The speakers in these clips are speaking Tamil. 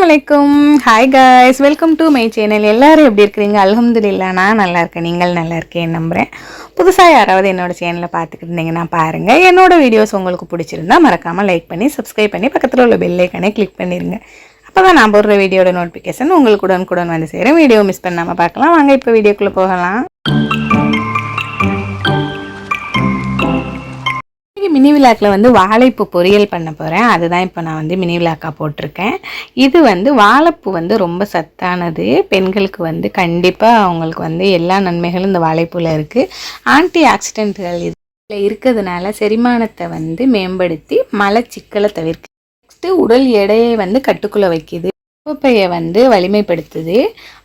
அஸ்லாம் வலைக்கும் hi guys welcome to my channel எல்லோரும் எப்படி இருக்கிறீங்க? அல்ஹம்துலில்லா நான் நல்லா இருக்கேன். நீங்கள் நல்லா இருக்கேன் நம்புகிறேன் புதுசாக யாராவது என்னோட சேனலை பார்த்துக்கிட்டு இருந்தீங்கன்னா பாருங்கள் என்னோட வீடியோஸ் உங்களுக்கு பிடிச்சிருந்தா மறக்காமல் லைக் பண்ணி சப்ஸ்கிரைப் பண்ணி பக்கத்தில் உள்ள பெல்லைக்கனே கிளிக் பண்ணிடுங்க அப்போ தான் நான் போடுற வீடியோட நோட்டிஃபிகேஷன் உங்களுக்கு உடனுக்குடன் வந்து சேரும். வீடியோ மிஸ் பண்ணாமல் பார்க்கலாம். வாங்க இப்போ வீடியோக்குள்ளே போகலாம். மினி விழாக்கில் வந்து வாழைப்பூ பொரியல் பண்ண போகிறேன் அதுதான் இப்போ நான் வந்து மினி விழாக்கா போட்டிருக்கேன். இது வந்து வாழைப்பூ வந்து ரொம்ப சத்தானது. பெண்களுக்கு வந்து கண்டிப்பாக அவங்களுக்கு வந்து எல்லா நன்மைகளும் இந்த வாழைப்பூவில் இருக்குது ஆன்டி ஆக்சிடென்ட்கள் இதில் இருக்கிறதுனால செரிமானத்தை வந்து மேம்படுத்தி மலச்சிக்கலை தவிர்க்கு நெக்ஸ்ட்டு உடல் எடையை வந்து கட்டுக்குள்ளே வைக்குது. உப்பையை வந்து வலிமைப்படுத்துது.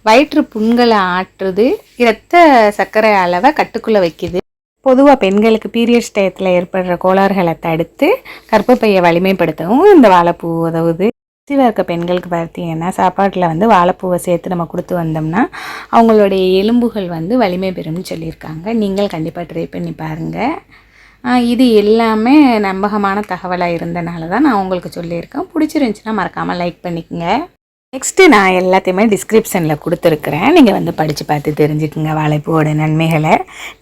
வயிற்று புண்களை ஆற்றுது. இரத்த சர்க்கரை அளவை கட்டுக்குள்ளே வைக்குது. பொதுவாக பெண்களுக்கு பீரியட்ஸ் டயத்தில் ஏற்படுற கோளாறுகளை தடுத்து கர்ப்பப்பையை வலிமைப்படுத்தவும் இந்த வாழைப்பூ உதவுது. சிவ இருக்க பெண்களுக்கு பார்த்தீங்கன்னா சாப்பாட்டில் வந்து வாழைப்பூவை சேர்த்து நம்ம கொடுத்து வந்தோம்னா அவங்களுடைய எலும்புகள் வந்து வலிமை பெறும்னு சொல்லியிருக்காங்க. நீங்கள் கண்டிப்பாக ட்ரை பண்ணி பாருங்கள் இது எல்லாமே நம்பகமான தகவலாக இருந்தனால தான் நான் உங்களுக்கு சொல்லியிருக்கேன். பிடிச்சிருந்துச்சின்னா மறக்காமல் லைக் பண்ணிக்கோங்க. நெக்ஸ்ட்டு நான் எல்லாத்தையுமே டிஸ்கிரிப்ஷனில் கொடுத்துருக்குறேன். நீங்கள் வந்து படித்து பார்த்து தெரிஞ்சுக்குங்க வாழைப்பூவோட நன்மைகளை.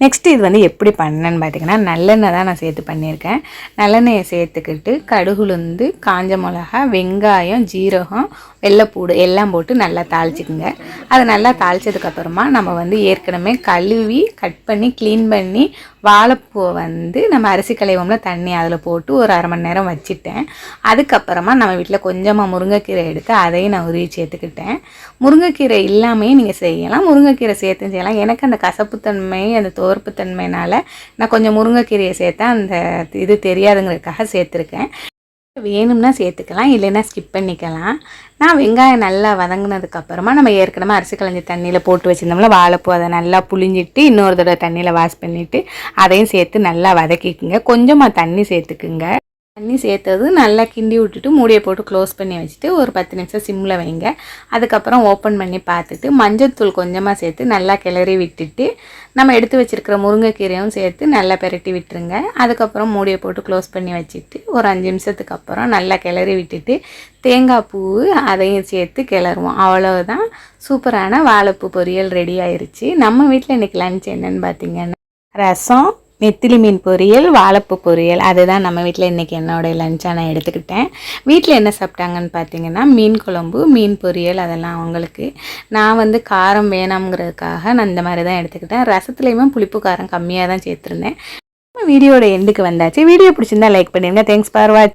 நெக்ஸ்ட்டு இது வந்து எப்படி பண்ணேன்னு பார்த்தீங்கன்னா நல்லெண்ணெய் தான் நான் சேர்த்து பண்ணியிருக்கேன். நல்லெண்ணெயை சேர்த்துக்கிட்டு கடுகுலுந்து காஞ்ச மிளகா வெங்காயம் ஜீரகம் வெள்ளைப்பூடு எல்லாம் போட்டு நல்லா தாளிச்சுக்குங்க. அது நல்லா தாளிச்சதுக்கப்புறமா நம்ம வந்து ஏற்கனவே கழுவி கட் பண்ணி க்ளீன் பண்ணி வாழைப்பூவை வந்து நம்ம அரிசி கலைவோம்ல தண்ணி அதில் போட்டு ஒரு அரை மணி நேரம் வச்சுட்டேன். அதுக்கப்புறமா நம்ம வீட்டில் கொஞ்சமாக முருங்கைக்கீரை எடுத்து அதையும் நான் உருவி சேர்த்துக்கிட்டேன். முருங்கைக்கீரை இல்லாமே நீங்கள் செய்யலாம். முருங்கைக்கீரை சேர்த்து செய்யலாம். எனக்கு அந்த கசப்புத்தன்மை அந்த துவர்ப்புத்தன்மைனால நான் கொஞ்சம் முருங்கைக்கீரையை சேர்த்தேன் அந்த இது தெரியாதுங்கிறதுக்காக சேர்த்துருக்கேன். வேணும்னா சேர்த்துக்கலாம் இல்லைன்னா ஸ்கிப் பண்ணிக்கலாம். நான் வெங்காயம் நல்லா வதங்கினதுக்கப்புறமா நம்ம ஏற்கனவே அரிசி களைஞ்சி தண்ணியில் போட்டு வச்சுருந்தோம்ல வாழைப்பூ அதை நல்லா புளிஞ்சிட்டு இன்னொரு தடவை தண்ணியில் வாஷ் பண்ணிவிட்டு அதையும் சேர்த்து நல்லா வதக்கிக்குங்க. கொஞ்சமாக தண்ணி சேர்த்துக்குங்க. தண்ணி சேர்த்தது நல்லா கிண்டி விட்டுட்டு மூடியை போட்டு க்ளோஸ் பண்ணி வச்சுட்டு ஒரு பத்து நிமிஷம் சிம்மில் வைங்க. அதுக்கப்புறம் ஓப்பன் பண்ணி பார்த்துட்டு மஞ்சத்தூள் கொஞ்சமாக சேர்த்து நல்லா கிளறி விட்டுட்டு நம்ம எடுத்து வச்சுருக்கிற முருங்கைக்கீரையும் சேர்த்து நல்லா பெரட்டி விட்டுருங்க. அதுக்கப்புறம் மூடியை போட்டு க்ளோஸ் பண்ணி வச்சுட்டு ஒரு அஞ்சு நிமிஷத்துக்கு அப்புறம் நல்லா கிளறி விட்டுட்டு தேங்காய் பூ அதையும் சேர்த்து கிளறுவோம். அவ்வளவுதான். சூப்பரான வாழைப்பூ பொரியல் ரெடி ஆயிடுச்சு நம்ம வீட்டில் இன்றைக்கி லன்ச் என்னன்னு பார்த்தீங்கன்னா ரசம் நெத்திலி மீன் பொரியல் வாழைப்பு பொரியல். அதுதான் நம்ம வீட்டில் இன்றைக்கி என்னோடய லஞ்சாக நான் எடுத்துக்கிட்டேன். வீட்டில் என்ன சாப்பிட்டாங்கன்னு பார்த்தீங்கன்னா மீன் குழம்பு மீன் பொரியல் அதெல்லாம் அவங்களுக்கு. நான் வந்து காரம் வேணாம்ங்கிறதுக்காக நான் இந்த மாதிரி தான் எடுத்துக்கிட்டேன். ரசத்துலேயுமே புளிப்பு காரம் கம்மியாக தான் சேர்த்துருந்தேன் வீடியோட எண்டுக்கு வந்தாச்சு. வீடியோ பிடிச்சிருந்தா லைக் பண்ணிடுங்க தேங்க்ஸ் ஃபார் வாட்ச்